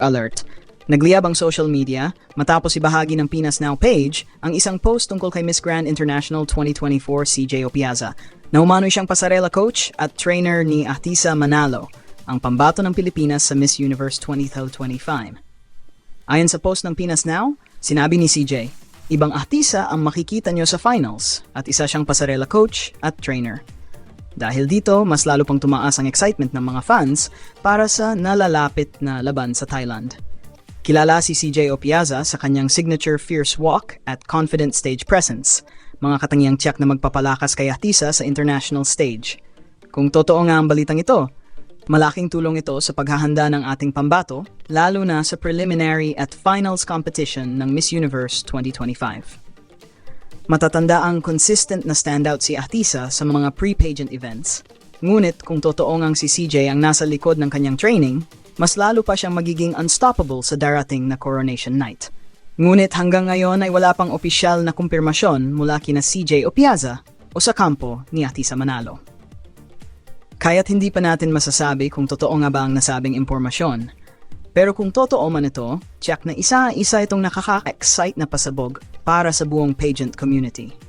Alert. Nagliyab ang social media matapos ibahagi ng Pinas Now page ang isang post tungkol kay Miss Grand International 2024 CJ Opiaza na umano'y siyang pasarela coach at trainer ni Atisa Manalo, ang pambato ng Pilipinas sa Miss Universe 2025. Ayon sa post ng Pinas Now, sinabi ni CJ, ibang Atisa ang makikita nyo sa finals at isa siyang pasarela coach at trainer. Dahil dito, mas lalo pang tumaas ang excitement ng mga fans para sa nalalapit na laban sa Thailand. Kilala si CJ Opiaza sa kanyang signature fierce walk at confident stage presence, mga katangiang tiyak na magpapalakas kay Atisa sa international stage. Kung totoo nga ang balitang ito, malaking tulong ito sa paghahanda ng ating pambato, lalo na sa preliminary at finals competition ng Miss Universe 2025. Matatanda ang consistent na standout si Atisa sa mga pre-pageant events. Ngunit kung totoo ngang si CJ ang nasa likod ng kanyang training, mas lalo pa siyang magiging unstoppable sa darating na coronation night. Ngunit hanggang ngayon ay wala pang opisyal na kumpirmasyon mula kina CJ Opiaza o sa kampo ni Atisa Manalo. Kaya't hindi pa natin masasabi kung totoo nga ba ang nasabing impormasyon. Pero kung totoo man ito, check na isa-isa itong nakaka-excite na pasabog para sa buong pageant community.